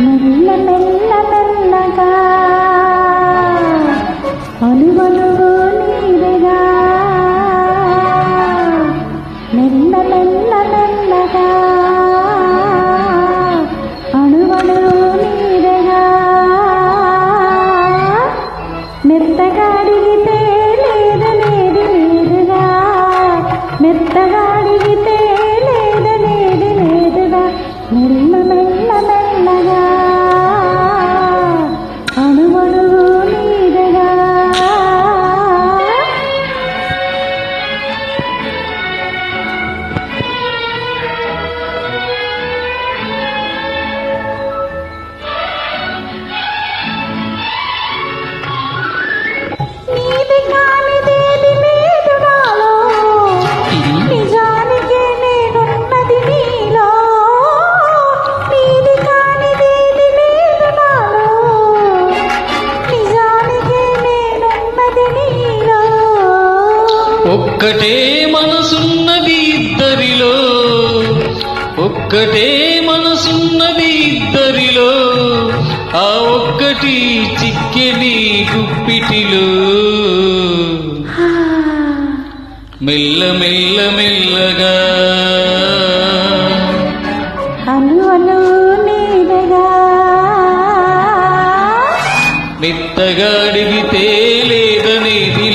మెల్ల మెల్ల మెల్లగా అలువలువు ఒక్కటే మనసున్నది ఇద్దరిలో. ఒక్కటే మనసున్నది ఇద్దరిలో. ఆ ఒక్కటి చిక్కెని గుప్పిటిలో. మెల్ల మెల్ల మెల్లగా. మెత్తగా అడిగితే లేదనేది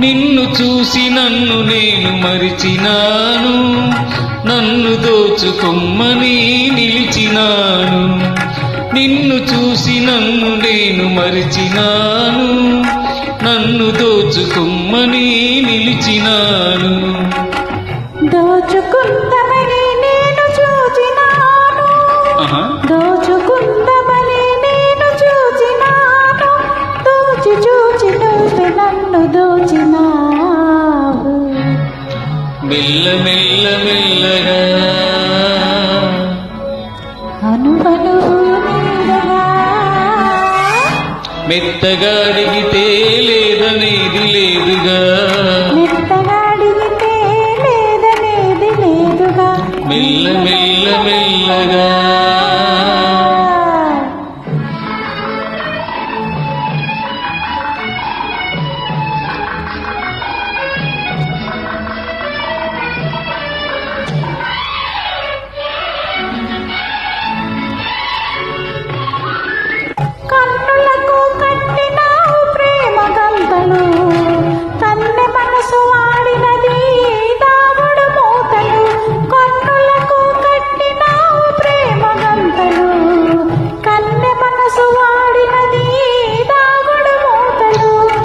నిన్ను చూసి నన్ను నేను మరిచినాను. నన్ను దోచుకొమ్మని నిలిచినాను. నిన్ను చూసి నన్ను నేను మరిచినాను. నన్ను దోచుకొమ్మని నిలిచినాను. మెత్తగా అడిగితే లేదనేది లేదుగా. మెల్ల మెల్ల మెల్లగా.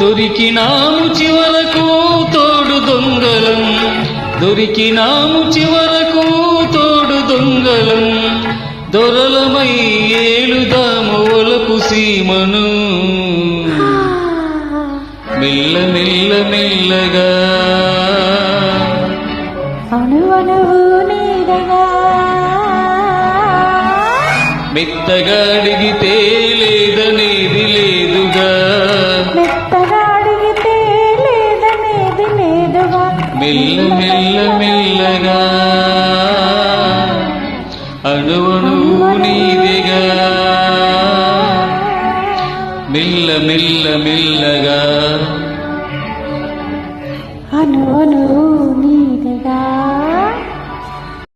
దొరికినాము చివరకు తోడు దొంగలం. దొరికినాము చివరకు తోడు దొంగలం. దొరలమై ఏలుదాము ఒలపు సీమను. మెల్ల మెల్ల మెల్లగా. మెత్తగా అడిగితే లేదనేది లేదుగా మెల్లమెల్లగా అణువణువు నీదిగా మెల్ల మెల్ల మెల్లగా అణువణువు నీదిగా